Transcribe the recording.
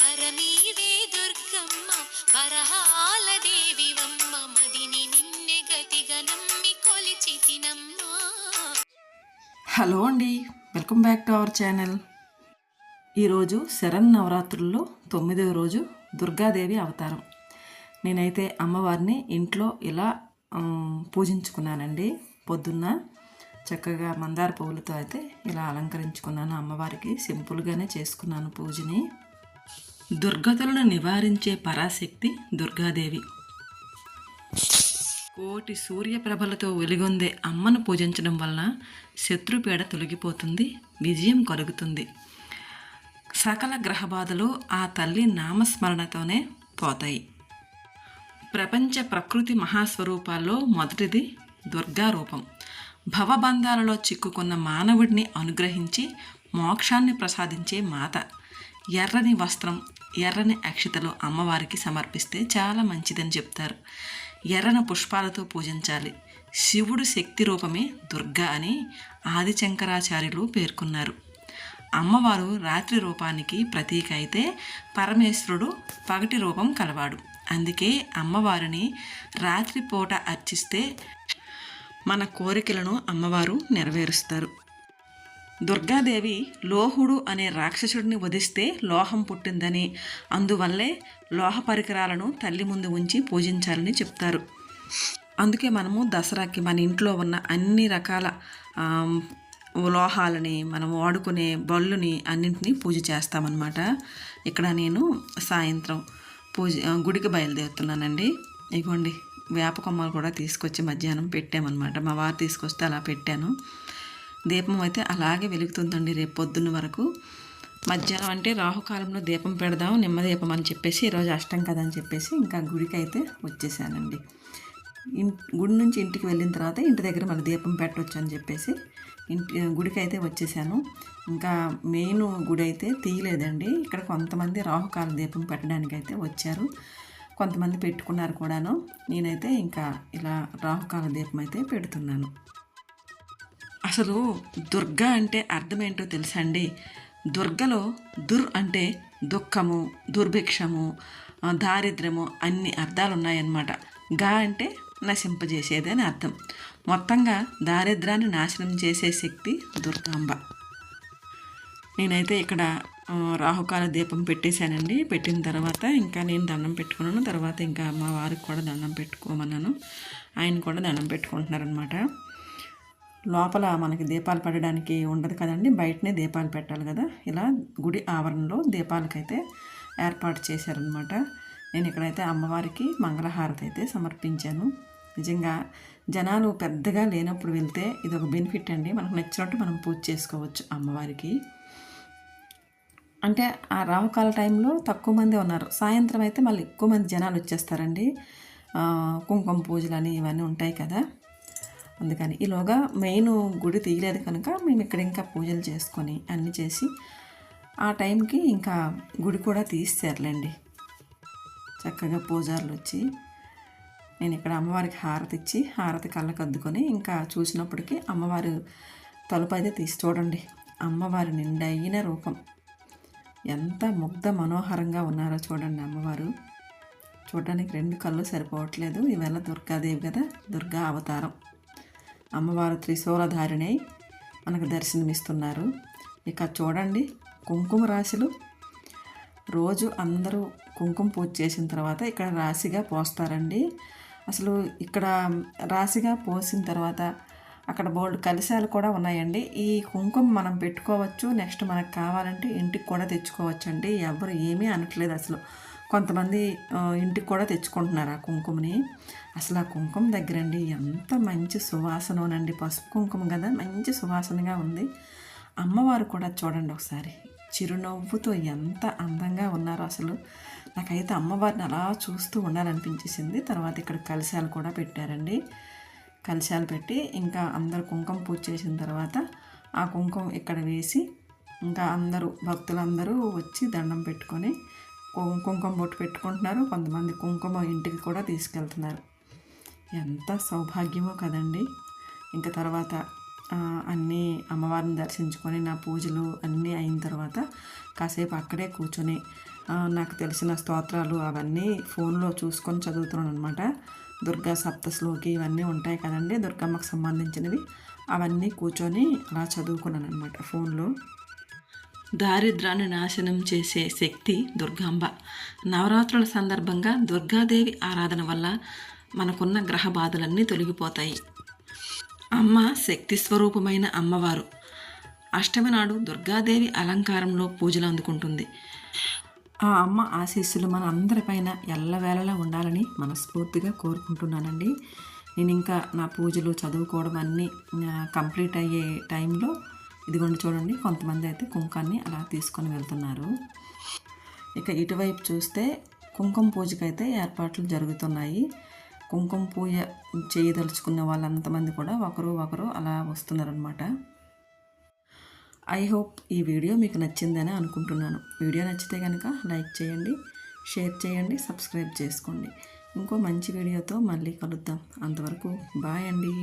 వరమీవే దుర్గమ్మ వరహాల దేవివమ్మ మదిని నిన్నె గతిగా నమ్మి కొలిచితినమ్మా. హలో అండి welcome back to our channel. ఈరోజు శరణ్ నవరాత్రుల్లో తొమ్మిదవ రోజు దుర్గాదేవి అవతారం. నేనైతే అమ్మవారిని ఇంట్లో ఇలా పూజించుకున్నానండి. పొద్దున్న చక్కగా మందార పువ్వులతో అయితే ఇలా అలంకరించుకున్నాను అమ్మవారికి. సింపుల్గానే చేసుకున్నాను పూజని. దుర్గతులను నివారించే పరాశక్తి దుర్గాదేవి. కోటి సూర్యప్రభలతో వెలుగొందే అమ్మను పూజించడం వలన శత్రుపీడ తొలగిపోతుంది విజయం కలుగుతుంది. సకల గ్రహబాధలు ఆ తల్లి నామస్మరణతోనే పోతాయి. ప్రపంచ ప్రకృతి మహాస్వరూపాల్లో మొదటిది దుర్గా రూపం భవబంధాలలో చిక్కుకున్న మానవుడిని అనుగ్రహించి మోక్షాన్ని ప్రసాదించే మాత. ఎర్రని వస్త్రం ఎర్రని అక్షితలు అమ్మవారికి సమర్పిస్తే చాలా మంచిదని చెప్తారు. ఎర్రని పుష్పాలతో పూజించాలి. శివుడు శక్తి రూపమే దుర్గా అని ఆదిశంకరాచార్యులు పేర్కొన్నారు. అమ్మవారు రాత్రి రూపానికి ప్రతీక అయితే పరమేశ్వరుడు పగటి రూపం కలవాడు. అందుకే అమ్మవారిని రాత్రిపూట అర్చిస్తే మన కోరికలను అమ్మవారు నెరవేరుస్తారు. దుర్గాదేవి లోహుడు అనే రాక్షసుడిని వధిస్తే లోహం పుట్టిందని. అందువల్లే లోహ పరికరాలను తల్లి ముందు ఉంచి పూజించాలని చెప్తారు. అందుకే మనము దసరాకి మన ఇంట్లో ఉన్న అన్ని రకాల లోహాలని మనం వాడుకునే బళ్ళుని అన్నింటినీ పూజ చేస్తామన్నమాట. ఇక్కడ నేను సాయంత్రం పూజ గుడికి బయలుదేరుతున్నానండి. ఇగోండి వేప కొమ్మలు కూడా తీసుకొచ్చి మధ్యాహ్నం పెట్టామన్నమాట. మా వారు తీసుకొస్తే అలా పెట్టాను. దీపం అయితే అలాగే వెలుగుతుందండి రేపు పొద్దున్న వరకు. మధ్యాహ్నం అంటే రాహుకాలంలో దీపం పెడదాం నిమ్మదీపం అని చెప్పేసి ఈరోజు అష్టం కదా అని చెప్పేసి ఇంకా గుడికి అయితే వచ్చేసానండి గుడి నుంచి ఇంటికి వెళ్ళిన తర్వాత ఇంటి దగ్గర మళ్ళీ దీపం పెట్టవచ్చు అని చెప్పేసి ఇంటి గుడికి అయితే వచ్చేసాను. ఇంకా మెయిన్ గుడి అయితే తీయలేదండి. ఇక్కడ కొంతమంది రాహుకాల దీపం పెట్టడానికి అయితే వచ్చారు. కొంతమంది పెట్టుకున్నారు కూడాను. నేనైతే ఇంకా ఇలా రాహుకాల దీపం అయితే పెడుతున్నాను. అసలు దుర్గ అంటే అర్థమేంటో తెలుసా అండి దుర్గలో దుర్ అంటే దుఃఖము దుర్భిక్షము దారిద్ర్యము అన్ని అర్థాలు ఉన్నాయన్నమాట గా అంటే నశింపజేసేది అని అర్థం. మొత్తంగా దారిద్రాన్ని నాశనం చేసే శక్తి దుర్గాంబ. నేనైతే ఇక్కడ రాహుకాల దీపం పెట్టేశానండి. పెట్టిన తర్వాత ఇంకా నేను దండం పెట్టుకున్నాను. తర్వాత ఇంకా మా వారికి కూడా దండం పెట్టుకోమన్నాను. ఆయన కూడా దండం పెట్టుకుంటున్నారనమాట లోపల మనకి దీపాలు పెట్టడానికి ఉండదు కదండి. బయటనే దీపాలు పెట్టాలి కదా. ఇలా గుడి ఆవరణలో దీపాలకైతే ఏర్పాటు చేశారనమాట నేను ఇక్కడైతే అమ్మవారికి మంగళహారతి అయితే సమర్పించాను. నిజంగా జనాలు పెద్దగా లేనప్పుడు వెళ్తే ఇది ఒక బెనిఫిట్ అండి. మనకు నచ్చినట్టు మనం పూజ చేసుకోవచ్చు అమ్మవారికి. అంటే ఆ రాహుకాల టైంలో తక్కువ మంది ఉన్నారు. సాయంత్రం అయితే మళ్ళీ ఎక్కువ మంది జనాలు వచ్చేస్తారండి. కుంకుమ పూజలు అని ఇవన్నీ ఉంటాయి కదా. అందుకని. ఈలోగా మెయిన్ గుడి తీయలేదు కనుక మేము ఇక్కడ ఇంకా పూజలు చేసుకొని అన్నీ చేసి ఆ టైంకి ఇంకా గుడి కూడా తీస్తారులేండి చక్కగా పూజారులు వచ్చి నేను ఇక్కడ అమ్మవారికి హారతి ఇచ్చి హారతి కళ్ళకు అద్దుకొని ఇంకా చూసినప్పటికీ అమ్మవారు తలుపు అయితే తీసి చూడండి. అమ్మవారి నిండైన రూపం. ఎంత ముగ్ధ మనోహరంగా ఉన్నారో చూడండి అమ్మవారు. చూడడానికి రెండు కళ్ళు సరిపోవట్లేదు. ఈవేళ దుర్గాదేవి కదా దుర్గా అవతారం. అమ్మవారు త్రిశూలధారిణై మనకు దర్శనమిస్తున్నారు. ఇక చూడండి కుంకుమ రాశులు. రోజు అందరూ కుంకుమ పూజ చేసిన తర్వాత ఇక్కడ రాశిగా పోస్తారండి. అసలు ఇక్కడ రాశిగా పోసిన తర్వాత అక్కడ బోల్డ్ కలశాలు కూడా ఉన్నాయండి. ఈ కుంకుమ మనం పెట్టుకోవచ్చు. నెక్స్ట్ మనకు కావాలంటే ఇంటికి కూడా తెచ్చుకోవచ్చు అండి ఎవరు ఏమీ అనట్లేదు అసలు. కొంతమంది ఇంటికి కూడా తెచ్చుకుంటున్నారు ఆ కుంకుమని. అసలు ఆ కుంకుమ దగ్గరండి ఎంత మంచి సువాసనోనండి. పసుపు కుంకుమ కదా మంచి సువాసనగా ఉంది. అమ్మవారు కూడా చూడండి ఒకసారి. చిరునవ్వుతో ఎంత అందంగా ఉన్నారో అసలు. నాకైతే అమ్మవారిని అలా చూస్తూ ఉండాలనిపించేసింది. తర్వాత ఇక్కడ కలశాలు కూడా పెట్టారండి. కలశాలు పెట్టి ఇంకా అందరు కుంకుమ పూజ చేసిన తర్వాత ఆ కుంకుమ ఇక్కడ వేసి ఇంకా అందరూ భక్తులందరూ వచ్చి దండం పెట్టుకొని కుంకుమ బొట్టు పెట్టుకుంటున్నారు. కొంతమంది కుంకుమ ఇంటికి కూడా తీసుకెళ్తున్నారు. ఎంత సౌభాగ్యమో కదండి. ఇంకా తర్వాత అన్నీ అమ్మవారిని దర్శించుకొని నా పూజలు అన్నీ అయిన తర్వాత కాసేపు అక్కడే కూర్చొని నాకు తెలిసిన స్తోత్రాలు అవన్నీ ఫోన్లో చూసుకొని చదువుతున్నాను అనమాట దుర్గా సప్తశ్లోకి ఇవన్నీ ఉంటాయి కదండి. దుర్గమ్మకు సంబంధించినవి అవన్నీ కూర్చొని అలా చదువుకున్నాను అనమాట ఫోన్లో. దారిద్రాన్ని నాశనం చేసే శక్తి దుర్గాంబ. నవరాత్రుల సందర్భంగా దుర్గాదేవి ఆరాధన వల్ల మనకున్న గ్రహ బాధలన్నీ తొలగిపోతాయి. అమ్మ శక్తి స్వరూపమైన అమ్మవారు. అష్టమి నాడు దుర్గాదేవి అలంకారంలో పూజలు అందుకుంటుంది. ఆ అమ్మ ఆశీస్సులు మన అందరిపైన ఎల్లవేళలా ఉండాలని మనస్ఫూర్తిగా కోరుకుంటున్నానండి. నేను ఇంకా నా పూజలు చదువుకోవడం అన్నీ కంప్లీట్ అయ్యే టైంలో ఇదిగోండి చూడండి కొంతమంది అయితే కుంకాన్ని అలా తీసుకొని వెళ్తున్నారు. ఇక ఇటువైపు చూస్తే కుంకుమ పూజకైతే ఏర్పాట్లు జరుగుతున్నాయి. కుంకుమ పూజ చేయదలుచుకున్న వాళ్ళంతమంది కూడా ఒకరు ఒకరు అలా వస్తున్నారనమాట ఐ హోప్ ఈ వీడియో మీకు నచ్చిందని అనుకుంటున్నాను. వీడియో నచ్చితే కనుక లైక్ చేయండి షేర్ చేయండి సబ్స్క్రైబ్ చేసుకోండి. ఇంకో మంచి వీడియోతో మళ్ళీ కలుద్దాం. అంతవరకు బాయ్ అండి.